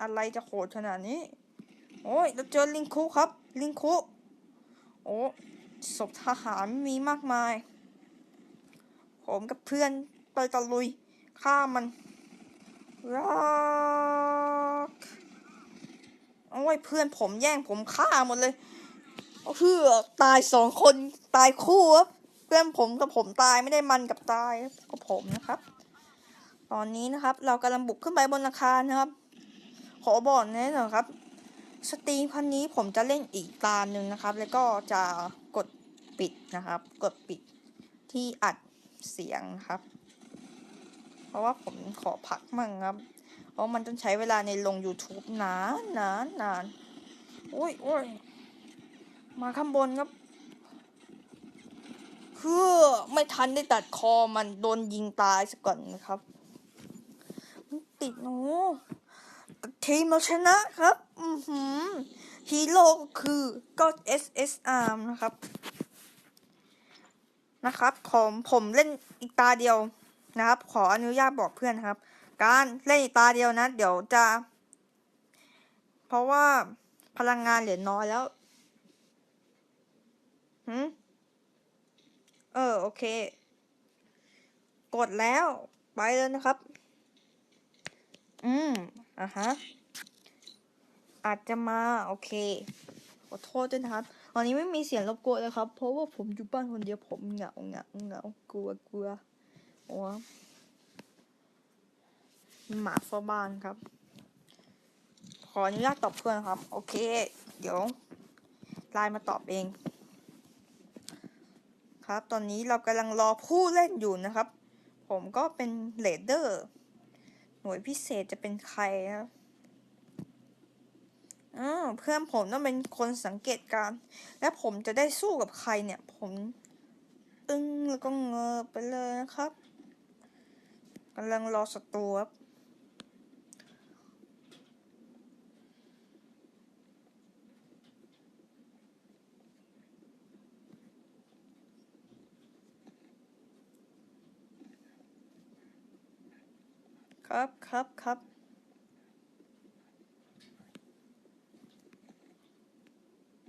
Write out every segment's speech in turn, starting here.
อะไรจะโหดขนาดนี้ โอ้ยเราเจอลิงคุครับ ลิงคุ โอ้ศพทหารมีมากมาย ผมกับเพื่อนไปตะลุยฆ่ามันรักโอ้ยเพื่อนผมแย่งผมฆ่าหมดเลยเพื่อตายสองคนตายคู่ครับเพื่อนผมกับผมตายไม่ได้มันกับตายกับผมนะครับ ตอนนี้นะครับ เรากำลังบุกขึ้นไปบนอาคารนะครับ ขอบอกแน่นอนครับ สตรีมพันนี้ผมจะเล่นอีกตาหนึ่งนะครับ แล้วก็จะกดปิดนะครับ กดปิดที่อัดเสียงครับ เพราะว่าผมขอพักมั่งครับ เพราะมันต้องใช้เวลาในลง YouTube นานนานนานโอ้ยโอ้ยมาข้างบนครับเพื่อไม่ทันได้ตัดคอมันโดนยิงตายซะก่อนนะครับ มันติดหนู ทีมเราชนะครับ อือหือฮีโร่ก็คือก็ SSR นะครับ นะครับผมผมเล่นอีกตาเดียวนะครับ ขออนุญาตบอกเพื่อนนะครับ การเล่นอีกตาเดียวนะ เดี๋ยวจะ เพราะว่าพลังงานเหลือน้อยแล้วหืมเออ โอเค กดแล้ว ไปเลยนะครับ อืมอะฮะ อาจจะมาโอเค ขอโทษด้วยนะครับ ตอนนี้ไม่มีเสียงรบกวนเลยครับ เพราะว่าผมอยู่บ้านคนเดียวผมเหงาเหงาเหงากลัวกลัวโอ้หมาเฝ้าบ้านครับ ขออนุญาตตอบเพื่อนครับ โอเค เดี๋ยวไลน์มาตอบเอง ครับ ตอนนี้เรากำลังรอผู้เล่นอยู่นะครับ ผมก็เป็นเลดเดอร์ หน่วยพิเศษจะเป็นใครครับ อ่าเพื่อนผมต้องเป็นคนสังเกตการ และผมจะได้สู้กับใครเนี่ย ผมอึ้งแล้วก็เงอไปเลยนะครับกำลังรอศัตรูครับครับครับครับ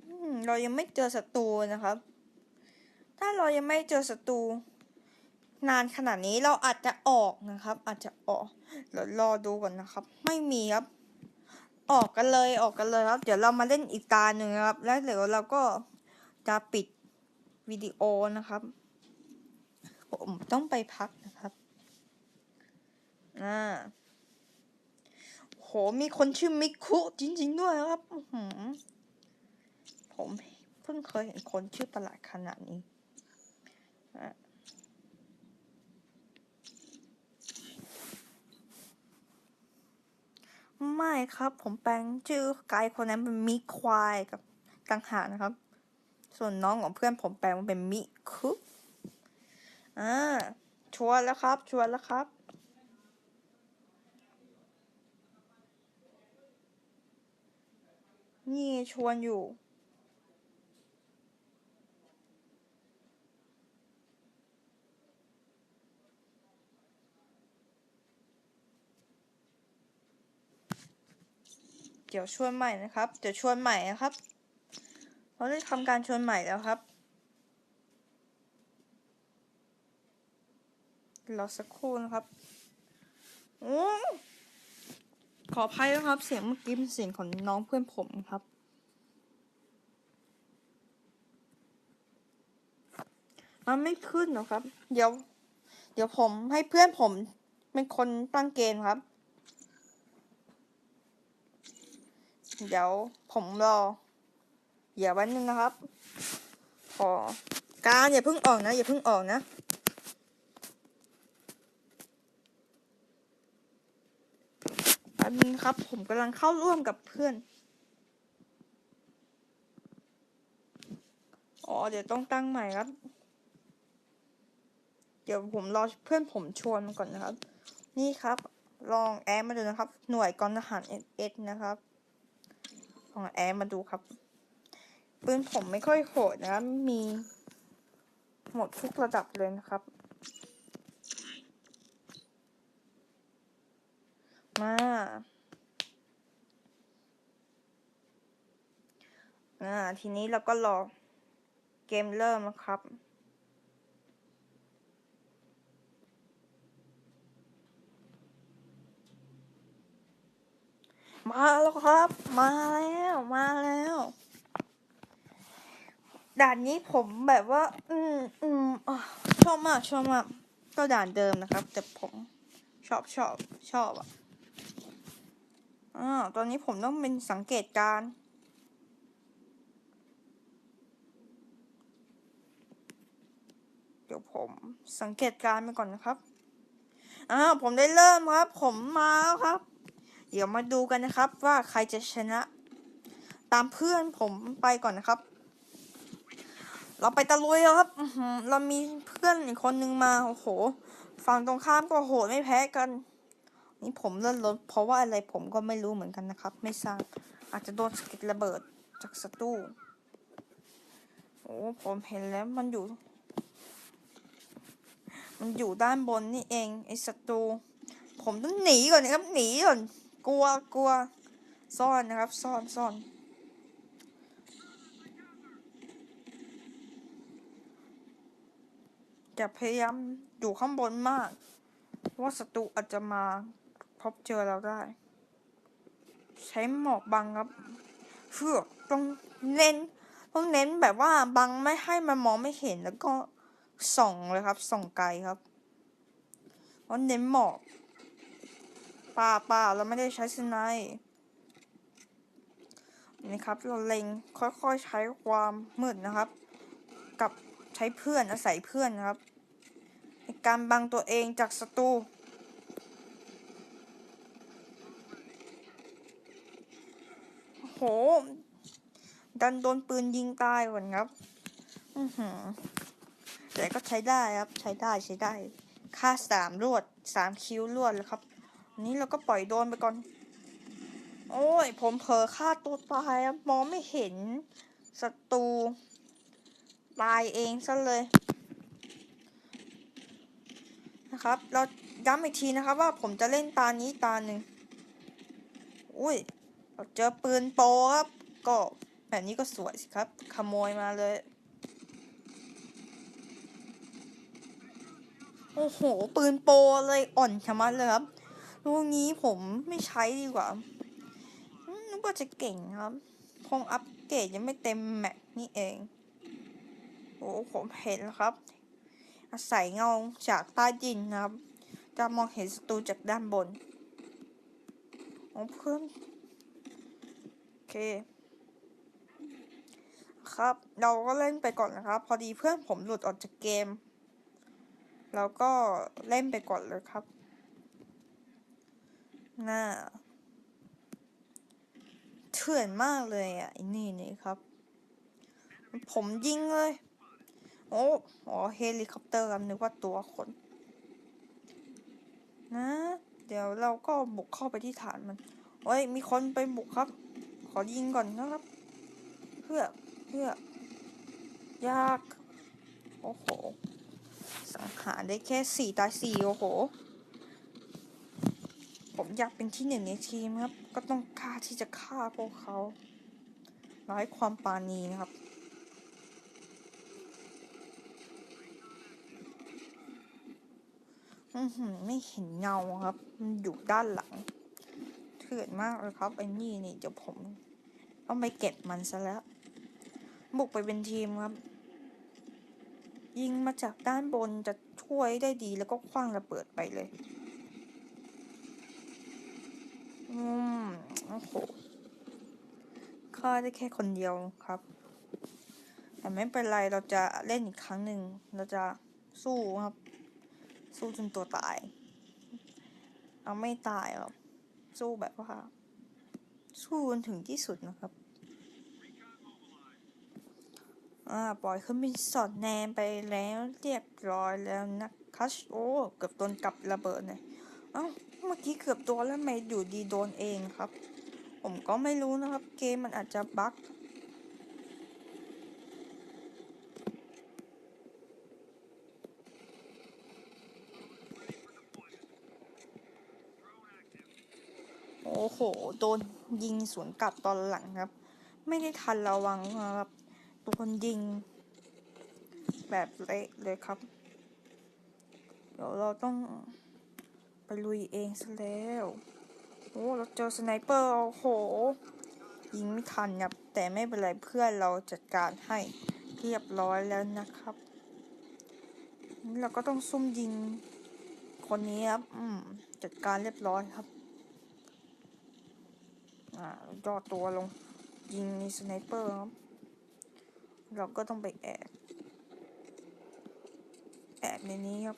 อืม เรายังไม่เจอศัตรูนะครับ ถ้าเรายังไม่เจอศัตรูนานขนาดนี้เราอาจจะออกนะครับ อาจจะออกเดี๋ยวรอดูก่อนนะครับ ไม่มีครับ ออกกันเลยออกกันเลยครับ เดี๋ยวเรามาเล่นอีกตาหนึ่งครับ แล้วเดี๋ยวเราก็จะปิดวิดีโอนะครับ ผมต้องไปพักนะครับอ่าโหมีคนชื่อมิคุจริง ๆ ด้วยครับ อื ผมเพิ่งเคยเห็นคนชื่อประหลาดขนาดนี้ไม่ครับ ผมแปลงชื่อไกด์คนนั้นเป็นมิควายกับต่างหากนะครับ ส่วนน้องของเพื่อนผมแปลงมันเป็นมิคุอ่าชวร์แล้วครับ ชวร์แล้วครับนี่ชวนอยู่ ดี๋ยวชวนใหม่นะครับ เดี๋ยวชวนใหม่นะครับ เราได้ทำการชวนใหม่แล้วครับ รอสักครู่นะครับโอ้ขออภัยนะครับ เสียงเมื่อกี้เป็นเสียงของน้องเพื่อนผมครับ มันไม่ขึ้นหรอกครับ เดี๋ยว เดี๋ยวผมให้เพื่อนผมเป็นคนตั้งเกณฑ์ครับ เดี๋ยวผมรอเดี๋ยววันนึงนะครับ ขอการอย่าเพิ่งออกนะ อย่าเพิ่งออกนะแป๊บนึงครับ ผมกำลังเข้าร่วมกับเพื่อน อ๋อ เดี๋ยวต้องตั้งใหม่ครับ เดี๋ยวผมรอเพื่อนผมชวนมาก่อนนะครับ นี่ครับ ลองแอดมาดูนะครับ หน่วยกองทหารเอสนะครับ ของแอมมาดูครับปืนผมไม่ค่อยโหดนะมีหมดทุกระดับเลยนะครับ มาอ่าทีนี้เราก็รอเกมเริ่มนะครับ มาแล้วครับ มาแล้วมาแล้วด่านนี้ผมแบบว่า อืมอืมอชอบมากชอบมากก็ด่านเดิมนะครับ แต่ผมชอบชอบชอบอะอ่าตอนนี้ผมต้องเป็นสังเกตการเดี๋ยวผมสังเกตการไปก่อนนะครับอ่าผมได้เริ่มครับ ผมมาแล้วครับ เดี๋ยวมาดูกันนะครับว่าใครจะชนะ ตามเพื่อนผมไปก่อนนะครับ เราไปตะลุยแล้วครับเรามีเพื่อนอีกคนนึงมาโอ้โหฝั่งตรงข้ามก็โหดไม่แพ้กัน นี่ผมเลื่อนรถเพราะว่าอะไรผมก็ไม่รู้เหมือนกันนะครับ ไม่ทราบอาจจะโดนสก็ดระเบิดจากศัตรูโอ้ผมเห็นแล้วมันอยู่ มันอยู่ด้านบนนี่เองไอ้ศัตรูผมต้องหนีก่อนนะครับหนีก่อน กลัวกลัวซ่อนนะครับ ซ่อนซ่อนจะพยายามอยู่ข้างบนมาก ว่าศัตรูอาจจะมาพบเจอเราได้ ใช้หมอกบังครับเพื่อต้องเน้นต้องเน้นแบบว่าบังไม่ให้มันมองไม่เห็นแล้วก็ส่องเลยครับ ส่องไกลครับเพราะเน้นหมอก ป่าป่าเราไม่ได้ใช้สไนป์นี่ครับ เราเล็งค่อยๆใช้ความมืดนะครับ กับใช้เพื่อนอาศัยเพื่อนนะครับในการบังตัวเองจากศัตรูโห ดันโดนปืนยิงตายก่อนครับ อือหือแต่ก็ใช้ได้ครับ ใช้ได้ใช้ได้ ค่าสามรวดสามคิวรวดเลยครับ นี้เราก็ปล่อยโดนไปก่อน โอ้ย ผมเผลอฆ่าตัวตายมองไม่เห็นศัตรูตายเองซะเลย นะครับ เราย้ำอีกทีนะครับว่าผมจะเล่นตานี้ตาหนึ่งอุ้ย เราเจอปืนโปรครับ ก็แบบนี้ก็สวยสิครับ ขโมยมาเลย โอ้โห ปืนโปเลยอ่อนชะมัดเลยครับ ลูกนี้ผมไม่ใช้ดีกว่านึกว่าจะเก่งครับ คงอัปเกรดยังไม่เต็มแม็กนี่เอง โอ้ผมเห็นแล้วครับ อาศัยเงาจากใต้ดินนะครับ จะมองเห็นศัตรูจากด้านบนโอ้เพื่อนโอเค ครับ เราก็เล่นไปก่อนนะครับ พอดีเพื่อนผมหลุดออกจากเกมเราก็เล่นไปก่อนเลยครับ น่าเถื่อนมากเลยอะไอ้นี่นี่ครับ ผมยิงเลย โอ้อ๋อเฮลิคอปเตอร์ครับนึกว่าตัวคน นะ เดี๋ยวเราก็บุกเข้าไปที่ฐานมันเฮ้ยมีคนไปบุกครับ ขอยิงก่อนนะครับ เพื่อเพื่อยาก โอ้โห สังหารได้แค่สี่ตายสี่โอ้โห ผมอยากเป็นที่หนึ่งในทีมครับ ก็ต้องกล้าที่จะฆ่าพวกเขาร้ายความปาณีนะครับ อือหือไม่เห็นเงาครับ มันอยู่ด้านหลัง เถื่อนมากเลยครับไอ้นี่นี่เดี๋ยวผมต้องไปเก็บมันซะแล้ว บุกไปเป็นทีมครับ ยิงมาจากด้านบนจะช่วยได้ดีแล้วก็คว้างระเบิดไปเลย อืมโอ้โหฆ่าได้แค่คนเดียวครับ แต่ไม่เป็นไรเราจะเล่นอีกครั้งหนึ่ง เราจะสู้ครับ สู้จนตัวตาย เอาไม่ตายหรอกสู้แบบว่า สู้จนถึงที่สุดนะครับ อ่า ปล่อยเครื่องบินสอดแนมไปแล้วเรียบร้อยแล้วนะครับโอ้ เกือบโดนกับระเบิดเลยเอ้า เมื่อกี้เกือบโดนแล้วไม่อยู่ดีโดนเองครับ ผมก็ไม่รู้นะครับ เกมมันอาจจะบั๊กโอ้โห โดนยิงสวนกลับตอนหลังครับ ไม่ได้ทันระวังครับโดนยิง แบบเละเลยครับ เดี๋ยวเราต้อง ไปลุยเองซะแล้ว โอ้เราเจอสไนเปอร์โอ้โห ยิงไม่ทันครับ แต่ไม่เป็นไรเพื่อนเราจัดการให้เรียบร้อยแล้วนะครับนี่เราก็ต้องซุ่มยิงคนนี้ครับ อืม จัดการเรียบร้อยครับ อ่าย่อตัวลง ยิงสไนเปอร์ครับ เราก็ต้องไปแอบ แอบในนี้ครับ